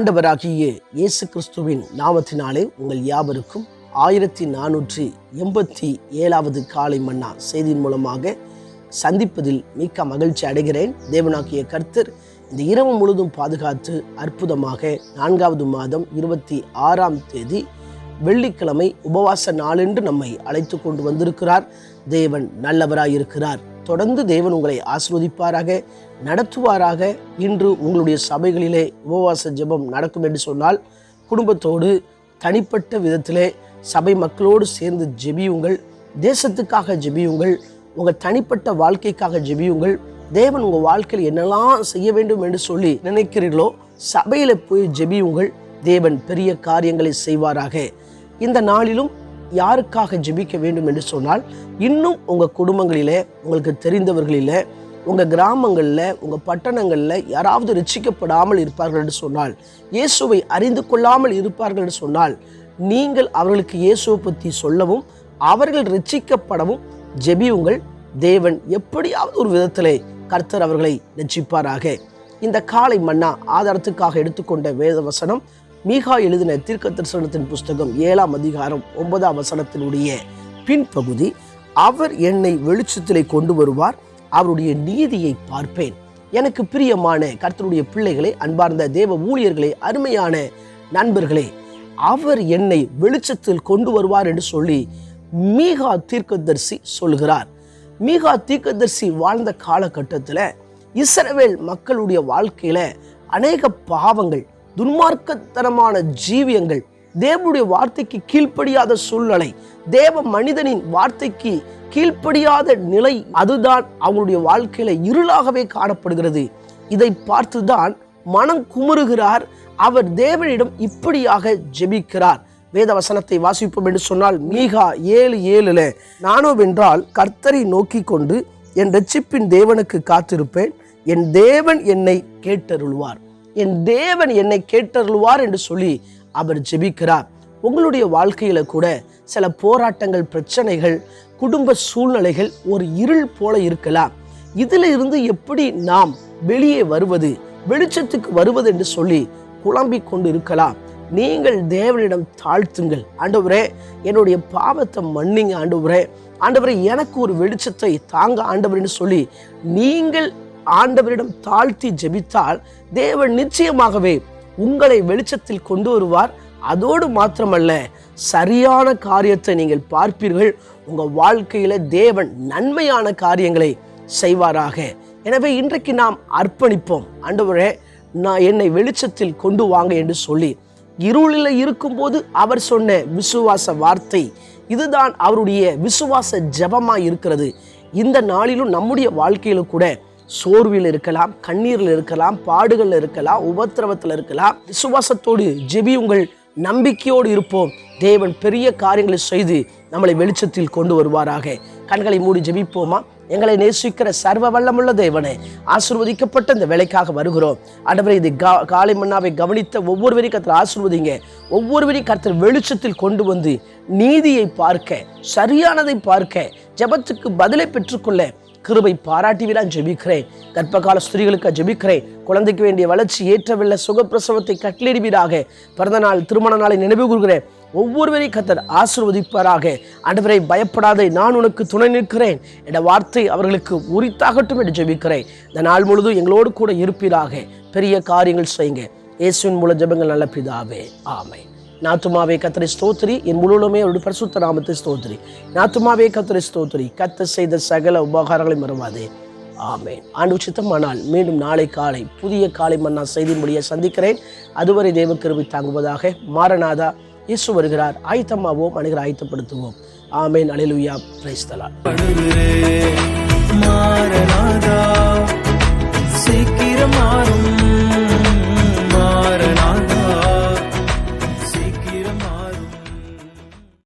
ஆண்டவராகிய இயேசு கிறிஸ்துவின் நாமத்தினாலே உங்கள் யாவருக்கும் ஆயிரத்தி நானூற்றி எண்பத்தி ஏழாவது காலை மன்னா செய்தியின் மூலமாக சந்திப்பதில் மிக்க மகிழ்ச்சி அடைகிறேன். தேவனாக்கிய கர்த்தர் இந்த இரவு முழுதும் பாதுகாத்து அற்புதமாக நான்காவது மாதம் இருபத்தி ஆறாம் தேதி வெள்ளிக்கிழமை உபவாச நாளென்று நம்மை அழைத்து கொண்டு வந்திருக்கிறார். தேவன் நல்லவராயிருக்கிறார். தொடர்ந்து தேவன் உங்களை ஆசிர்வதிப்பாராக நடத்துவாராக. இன்று உங்களுடைய சபைகளிலே உபவாச ஜெபம் நடக்கும் என்று சொன்னால் குடும்பத்தோடு தனிப்பட்ட விதத்திலே சபை மக்களோடு சேர்ந்து ஜெபியுங்கள். தேசத்துக்காக ஜெபியுங்கள். உங்கள் தனிப்பட்ட வாழ்க்கைக்காக ஜெபியுங்கள். தேவன் உங்கள் வாழ்க்கையில் என்னெல்லாம் செய்ய வேண்டும் என்று சொல்லி நினைக்கிறீர்களோ சபையில் போய் ஜெபியுங்கள். தேவன் பெரிய காரியங்களை செய்வாராக. இந்த நாளிலும் யாருக்காக ஜெபிக்க வேண்டும் என்று சொன்னால் இன்னும் உங்கள் குடும்பங்களிலே உங்களுக்கு தெரிந்தவர்களிலே உங்கள் கிராமங்களில் உங்கள் பட்டணங்களில் யாராவது ரட்சிக்கப்படாமல் இருப்பார்கள் என்று சொன்னால் இயேசுவை அறிந்து கொள்ளாமல் இருப்பார்கள் என்று சொன்னால் நீங்கள் அவர்களுக்கு இயேசுவை பற்றி சொல்லவும் அவர்கள் ரட்சிக்கப்படவும் ஜெபியுங்கள். தேவன் எப்படியாவது ஒரு விதத்திலே கர்த்தர் அவர்களை ரட்சிப்பாராக. இந்த காலை மன்னா ஆதாரத்துக்காக எடுத்துக்கொண்ட வேத வசனம் மீகா எழுதின தீர்க்க தரிசனத்தின் புஸ்தகம் ஏழாம் அதிகாரம் ஒன்பதாம் வசனத்தினுடைய பின்பகுதி அவர் என்னை வெளிச்சத்திலே கொண்டு வருவார் அவருடைய நீதியை பார்ப்பேன். எனக்கு பிரியமான கர்த்தருடைய பிள்ளைகளே அன்பார்ந்த தேவ ஊழியர்களே அருமையான நண்பர்களே அவர் என்னை வெளிச்சத்தில் கொண்டு வருவார் என்று சொல்லி மீகா தீர்க்கதரிசி சொல்கிறார். மீகா தீர்க்கதரிசி வாழ்ந்த காலகட்டத்தில் இஸ்ரவேல் மக்களுடைய வாழ்க்கையில் அநேக பாவங்கள் துன்மார்க்கத்தனமான ஜீவியங்கள் தேவனுடைய வார்த்தைக்கு கீழ்ப்படியாத சூழ்நிலை தேவ மனிதனின் வார்த்தைக்கு கீழ்ப்படியாத நிலை அதுதான் அவங்களுடைய வாழ்க்கையில இருளாகவே காணப்படுகிறது. இதை பார்த்துதான் மனம் குமுறுகிறார். அவர் தேவனிடம் இப்படியாக ஜெபிக்கிறார். வேத வசனத்தை வாசிப்போம் என்று சொன்னால் மீகா ஏழு ஏழுல நானோ வென்றால் கர்த்தரை நோக்கி கொண்டு என் ரட்சிப்பின் தேவனுக்கு காத்திருப்பேன். என் தேவன் என்னை கேட்டருள்வார். என் தேவன் என்னை கேட்டருள்வார் என்று சொல்லி அவர் ஜெபிக்கிறார். உங்களுடைய வாழ்க்கையில் கூட சில போராட்டங்கள் பிரச்சனைகள் குடும்ப சூழ்நிலைகள் ஒரு இருள் போல இருக்கலாம். இதில் இருந்து எப்படி நாம் வெளியே வருவது வெளிச்சத்துக்கு வருவது என்று சொல்லி குழம்பிக் கொண்டு இருக்கலாம் நீங்கள் தேவனிடம் தாழ்த்துங்கள். ஆண்டவரே என்னுடைய பாவத்தை மன்னிங்க ஆண்டவரே. ஆண்டவரே எனக்கு ஒரு வெளிச்சத்தை தாங்க ஆண்டவர்னு சொல்லி நீங்கள் ஆண்டவரிடம் தாழ்த்தி ஜெபித்தால் தேவன் நிச்சயமாகவே உங்களை வெளிச்சத்தில் கொண்டு வருவார். அதோடு மாத்திரமல்ல சரியான காரியத்தை நீங்கள் பார்ப்பீர்கள். உங்கள் வாழ்க்கையில் தேவன் நன்மையான காரியங்களை செய்வாராக. எனவே இன்றைக்கு நாம் அர்ப்பணிப்போம். ஆண்டவரே நான் என்னை வெளிச்சத்தில் கொண்டு வாங்க என்று சொல்லி இருளில் இருக்கும்போது அவர் சொன்ன விசுவாச வார்த்தை இதுதான் அவருடைய விசுவாச ஜபமாக இருக்கிறது. இந்த நாளிலும் நம்முடைய வாழ்க்கையில கூட சோர்வில் இருக்கலாம் கண்ணீரில் இருக்கலாம் பாடுகள் இருக்கலாம் உபத்திரவத்தில் இருக்கலாம். விசுவாசத்தோடு ஜெபியுங்கள் நம்பிக்கையோடு இருப்போம். தேவன் பெரிய காரியங்களை செய்து நம்மளை வெளிச்சத்தில் கொண்டு வருவாராக. கண்களை மூடி ஜெபிப்போமா? எங்களை நேசிக்கிற சர்வ வல்லமுள்ள தேவனே ஆசிர்வதிக்கப்பட்ட இந்த வேலைக்காக வருகிறோம். ஆண்டவரே இது கா- காலை மன்னாவை கவனித்த ஒவ்வொருவரையும் கர்த்தர் ஆசிர்வதிங்க. ஒவ்வொருவரையும் கர்த்தர் வெளிச்சத்தில் கொண்டு வந்து நீதியை பார்க்க சரியானதை பார்க்க ஜெபத்துக்கு பதிலை பெற்றுக்கொள்ள கிருபை பாராட்டிவிடா ஜெபிக்கிறேன். கர்ப்பகால ஸ்திரீகளுக்கு ஜெபிக்கிறேன். குழந்தைக்கு வேண்டிய வளர்ச்சி ஏற்றவில்லை. சுகப்பிரசவத்தை கட்டளிடுவீராக பிறந்த நாள் திருமண நாளை நினைவு கூறுகிறேன். ஒவ்வொருவரையும் கத்தர் ஆசிர்வதிப்பாராக. ஆண்டவரை பயப்படாதே. நான் உனக்கு துணை நிற்கிறேன். என்ற வார்த்தை அவர்களுக்கு உரித்தாகட்டும் என்று ஜெபிக்கிறேன். இந்த நாள் முழுதும் எங்களோடு கூட இருப்பீராக. பெரிய காரியங்கள் செய்யுங்க. இயேசுவின் மூல ஜெபங்கள் நல்ல பிதாவே. ஆமை நாத்துமாவே கத்தரை ஸ்தோத்ரி என் முழுவதுமே அவருடைய பரிசுத்த நாமத்தை ஸ்தோத்திரி. நாத்துமாவே கத்தரை ஸ்தோத்ரி கத்த செய்த சகல உபகாரங்களை மறவாதே. ஆமென். ஆண்டு சித்தமானால் மீண்டும் நாளை காலை புதிய காலை மன்னா செய்தியின்படியே சந்திக்கிறேன். அதுவரை தேவ கிருபை தாங்குவதாக மாரநாதா இயேசு வருகிறார். ஆயத்தமாவோம் அனைகர் ஆயத்தப்படுத்துவோம். ஆமேன். அலைலுயா பிரைஸ்தலா மாறனாதா